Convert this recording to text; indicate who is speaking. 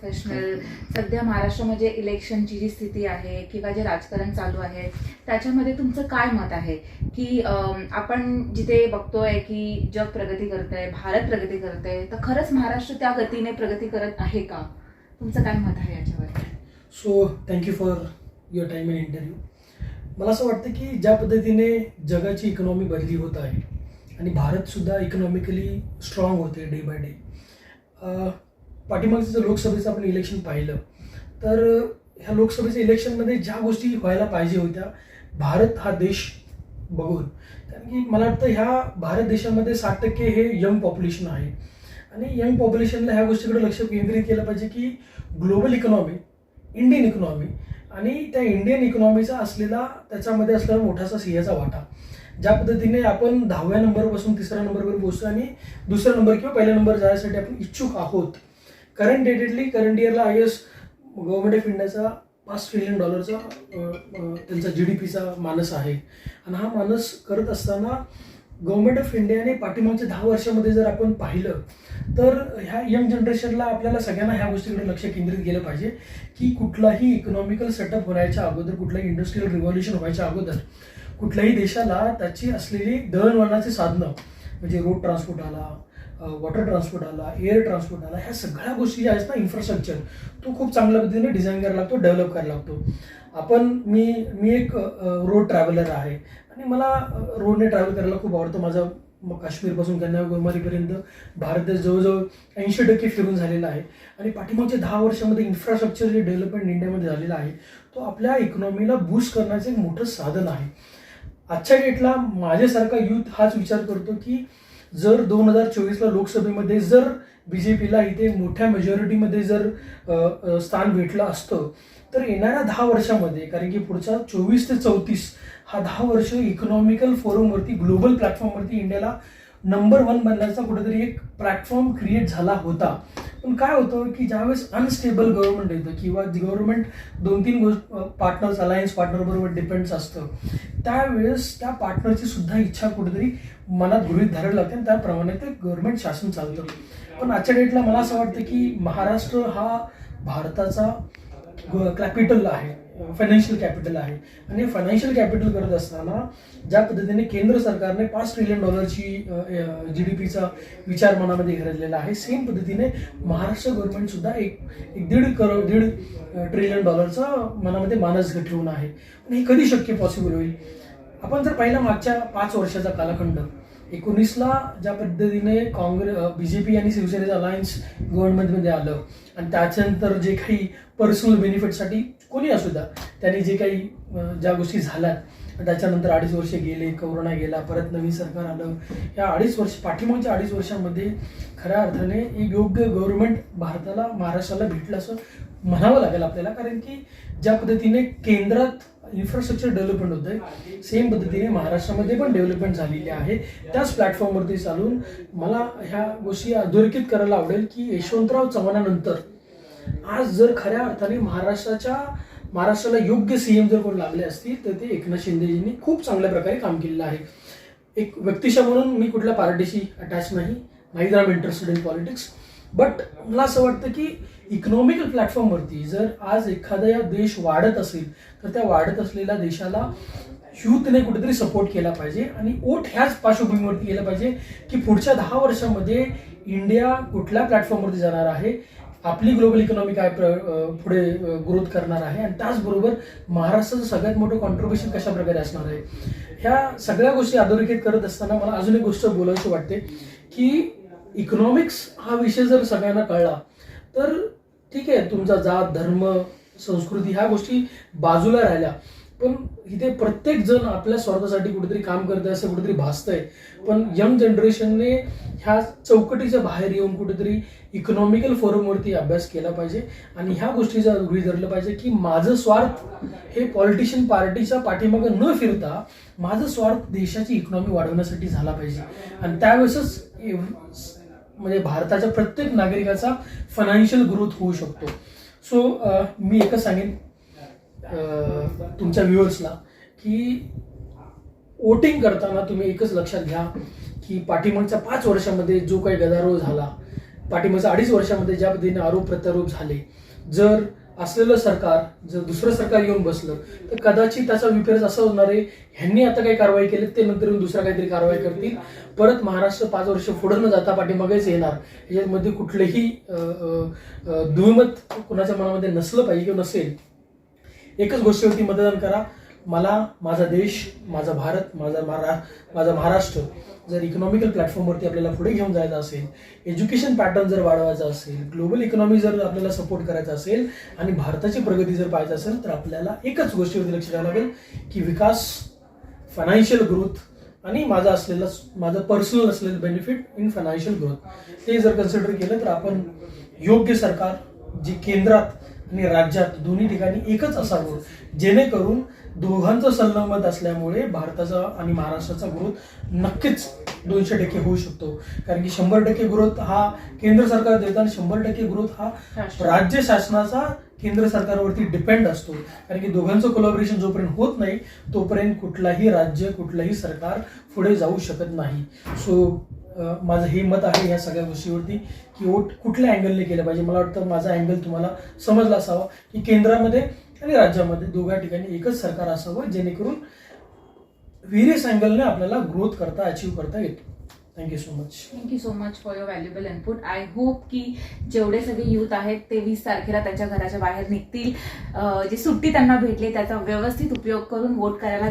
Speaker 1: Professional सध्या महाराष्ट्रामध्ये इलेक्शनची जी स्थिती आहे किंवा जे राजकारण चालू आहे त्याच्यामध्ये तुमचं काय मत आहे? की आपण जिथे बघतोय की जग प्रगती करतंय भारत प्रगती करतंय तर खरंच महाराष्ट्र त्या गतीने प्रगती करत आहे का? तुमचं काय मत आहे याच्यावर?
Speaker 2: So thank you for your time in interview मला असं वाटतं की ज्या पद्धतीने जगाची इकॉनॉमी बदली होत आहे आणि भारतसुद्धा इकॉनॉमिकली स्ट्रॉंग होते डे बाय डे पाठीमागचं जर लोकसभेचं आपण इलेक्शन पाहिलं. तर ह्या लोकसभेच्या इलेक्शनमध्ये ज्या गोष्टी व्हायला पाहिजे होत्या भारत हा देश बघून. कारण की मला वाटतं ह्या भारत देशामध्ये साठ टक्के हे यंग पॉप्युलेशन आहे. आणि यंग पॉप्युलेशनला ह्या गोष्टीकडे लक्ष केंद्रित केलं पाहिजे की ग्लोबल इकॉनॉमी इंडियन इकॉनॉमी आणि त्या इंडियन इकॉनॉमीचा असलेला त्याच्यामध्ये असलेला मोठासा सिंहाचा वाटा. ज्या पद्धतीने आपण दहाव्या नंबरपासून तिसऱ्या नंबरवर पोहोचतो आणि दुसरा नंबर किंवा पहिल्या नंबर जाण्यासाठी आपण इच्छुक आहोत करंट डेटेडली करंट इयरला आय एस गव्हर्नमेंट ऑफ इंडियाचा पाच ट्रिलियन डॉलरचा त्यांचा जी डी पीचा मानस आहे. आणि हा मानस करत असताना गव्हर्नमेंट ऑफ इंडियाने पाठीमागच्या दहा वर्षामध्ये जर आपण पाहिलं तर ह्या यंग जनरेशनला आपल्याला सगळ्यांना ह्या गोष्टीकडे लक्ष केंद्रित केलं पाहिजे की कुठलाही इकॉनॉमिकल सेटअप होण्याच्या अगोदर कुठलाही इंडस्ट्रियल रिव्हॉल्युशन व्हायच्या अगोदर कुठल्याही देशाला त्याची असलेली दळणवळणाची साधनं म्हणजे रोड ट्रान्सपोर्ट आला वॉटर ट्रान्सपोर्ट आला एअर ट्रान्सपोर्ट आला ह्या सगळ्या गोष्टी ज्या आहेत ना इन्फ्रास्ट्रक्चर तो खूप चांगल्या पद्धतीने डिझाईन करायला लागतो डेव्हलप करायला लागतो. आपण मी मी एक रोड ट्रॅव्हलर आहे. आणि मला रोडने ट्रॅव्हल करायला खूप आवडतं. माझं म- काश्मीरपासून कन्याकुमारीपर्यंत भारत देश जवळजवळ ऐंशी टक्के फिरून झालेला आहे. आणि पाठीमागच्या दहा वर्षामध्ये इन्फ्रास्ट्रक्चर जे डेव्हलपमेंट इंडियामध्ये झालेलं आहे तो आपल्या इकॉनॉमीला बूस्ट करण्याचं एक मोठं साधन आहे. आजच्या डेटला माझ्यासारखा युथ हाच विचार करतो की जर दोन हजार चोवीसला लोकसभेमध्ये जर बी जे पीला इथे मोठ्या मेजॉरिटीमध्ये जर स्थान भेटलं असतं तर येणाऱ्या दहा वर्षामध्ये कारण की पुढचा चोवीस ते चौतीस हा दहा वर्ष इकॉनॉमिकल फोरमवरती ग्लोबल प्लॅटफॉर्मवरती इंडियाला नंबर वन बनण्याचा कुठेतरी एक प्लॅटफॉर्म क्रिएट झाला होता. पण काय होतं की ज्यावेळेस अनस्टेबल गव्हर्नमेंट येतं किंवा गव्हर्नमेंट दोन तीन गोष्ट पार्टनर्स अलायन्स पार्टनरबरोबर डिपेंड्स असतं त्यावेळेस त्या पार्टनरची सुद्धा इच्छा कुठेतरी मनात गृहीत धरायला लागते आणि त्याप्रमाणे ते गव्हर्नमेंट शासन चालतं. पण आजच्या डेटला मला असं वाटतं की महाराष्ट्र हा भारताचा कॅपिटल आहे. फायनान्शियल कॅपिटल आहे. आणि फायनान्शियल कॅपिटल करत असताना ज्या पद्धतीने केंद्र सरकारने पाच ट्रिलियन डॉलरची जी डी पीचा विचार मनामध्ये घेतलेला आहे सेम पद्धतीने महाराष्ट्र गव्हर्नमेंट सुद्धा एक एक दीड करोड दीड ट्रिलियन डॉलरचा मनामध्ये मानस ठेवून आहे. पण हे कधी शक्य पॉसिबल होईल? आपण जर पहिला मागच्या पाच वर्षाचा कालखंड एकोणीसला ज्या पद्धतीने काँग्रेस बी जे पी आणि शिवसेनेचं अलायन्स गव्हर्नमेंटमध्ये आलं आणि त्याच्यानंतर जे काही पर्सनल बेनिफिटसाठी कोणी असू द्या त्यांनी जे काही ज्या गोष्टी झाल्यात त्याच्यानंतर अडीच वर्ष गेले कोरोना गेला परत नवीन सरकार आलं या अडीच वर्ष पाठीमागच्या अडीच वर्षामध्ये खऱ्या अर्थाने एक योग्य गव्हर्नमेंट भारताला महाराष्ट्राला भेटलं असं म्हणावं लागेल आपल्याला कारण की ज्या पद्धतीने केंद्रात इन्फ्रास्ट्रक्चर डेव्हलपमेंट होत आहे सेम पद्धतीने महाराष्ट्रामध्ये पण डेव्हलपमेंट झालेली आहे. त्याच प्लॅटफॉर्मवरती चालून मला ह्या गोष्टी अधोरेखित करायला आवडेल की यशवंतराव चव्हाणानंतर आज जर खऱ्या अर्थाने महाराष्ट्राच्या महाराष्ट्राला योग्य सीएम जर कोण लागले असतील तर ते एकनाथ शिंदेजींनी खूप चांगल्या प्रकारे काम केलेलं आहे. एक व्यक्तिशा म्हणून मी कुठल्या पार्टीशी अटॅच नाही. माहीत आम इंटरेस्टेड इन पॉलिटिक्स बट मला असं वाटतं की इकॉनॉमिकल प्लॅटफॉर्मवरती जर आज एखादा देश वाढत असेल तर त्या वाढत असलेल्या देशाला युथने कुठेतरी सपोर्ट केला पाहिजे आणि ओट ह्याच पार्श्वभूमीवरती केलं पाहिजे की पुढच्या दहा वर्षामध्ये इंडिया कुठल्या प्लॅटफॉर्मवरती जाणार आहे आपली ग्लोबल इकॉनॉमी काय प्र- पुढे ग्रोथ करणार आहे आणि त्याचबरोबर महाराष्ट्राचं सगळ्यात मोठं कॉन्ट्रीब्युशन कशा प्रकारे असणार आहे. ह्या सगळ्या गोष्टी अधोरेखित करत असताना मला अजून एक गोष्ट बोलायची वाटते की इकॉनॉमिक्स हा विषय जर सगळ्यांना कळला तर ठीक आहे तुमचा जात धर्म संस्कृती ह्या गोष्टी बाजूला राहिल्या. पण इथे प्रत्येक जण आपल्या स्वार्थासाठी कुठेतरी काम करत आहे असं कुठेतरी भासतंय. पण यंग जनरेशनने ह्या चौकटीच्या बाहेर येऊन कुठेतरी इकॉनॉमिकल फोरमवरती अभ्यास केला पाहिजे. आणि ह्या गोष्टीचं गृही धरलं पाहिजे की माझं स्वार्थ हे पॉलिटिशियन पार्टीच्या पाठीमागं न फिरता माझं स्वार्थ देशाची इकॉनॉमी वाढवण्यासाठी झाला पाहिजे. आणि त्यावेळेसच एव- म्हणजे भारताच्या प्रत्येक नागरिकाचा फायनान्शियल ग्रोथ होऊ शकतो. सो मी एकच सांगेन तुमच्या व्ह्युअर्सला की वोटिंग करताना तुम्ही एकच लक्षात घ्या की पाठीमागच्या पाच वर्षामध्ये जो काही गदारोळ झाला पाठिंबाच्या अडीच वर्षामध्ये ज्या पद्धतीने आरोप प्रत्यारोप झाले जर असलेलं सरकार जर दुसरं सरकार येऊन बसलं तर कदाचित त्याचा विपरीत असं होणार आहे ह्यांनी आता काही कारवाई केली ते नंतर येऊन दुसरा काहीतरी कारवाई करतील. परत महाराष्ट्र पाच वर्ष पुढं न जाता पाठीमागेच येणार. याच्यामध्ये कुठलेही अं, दुर्मत कुणाच्या मनामध्ये नसलं पाहिजे किंवा नसेल एकच गोष्टीवरती मतदान करा. मला माझा देश माझा भारत माझा महारा माझा महाराष्ट्र जर इकॉनॉमिकल प्लॅटफॉर्मवरती आपल्याला पुढे घेऊन जायचं असेल एज्युकेशन पॅटर्न जर वाढवायचा असेल ग्लोबल इकॉनॉमी जर आपल्याला सपोर्ट करायचा असेल आणि भारताची प्रगती जर पाहायचं असेल तर आपल्याला एकच गोष्टीवरती लक्ष द्यावं लागेल की विकास फायनान्शियल ग्रोथ आणि माझा असलेला माझं पर्सनल असलेलं बेनिफिट इन फायनान्शियल ग्रोथ ते जर कन्सिडर केलं तर आपण योग्य सरकार जे केंद्रात आणि राज्यात दोन्ही ठिकाणी एकच असावं जेणेकरून दोघांचं संलग्नमत असल्यामुळे भारताचा आणि महाराष्ट्राचा ग्रोथ नक्कीच दोनशे टक्के होऊ शकतो. कारण की शंभर टक्के ग्रोथ हा केंद्र सरकार देतं आणि शंभर टक्के ग्रोथ हा राज्य शासनाचा केंद्र सरकारवरती डिपेंड असतो. कारण की दोघांचं कोलॅबरेशन जोपर्यंत होत नाही तोपर्यंत कुठलाही राज्य कुठलंही सरकार पुढे जाऊ शकत नाही. सो माझं हे मत आहे या सगळ्या गोष्टीवरती की वोट कुठल्या अँगलने केलं पाहिजे? मला वाटतं माझा अँगल तुम्हाला समजला असावा की केंद्रामध्ये आणि राज्यामध्ये दोघा ठिकाणी एकच सरकार असावं जेणेकरून व्हेरियस अँगलने आपल्याला ग्रोथ करता अचीव करता येतो. Thank you so much
Speaker 1: thank you so much for your valuable input I hope की जेवढे सगळे युथ आहेत ते वीस तारखेला त्यांच्या घराच्या बाहेर निघतील. जे जी सुट्टी त्यांना भेटली त्याचा व्यवस्थित उपयोग करून वोट करायला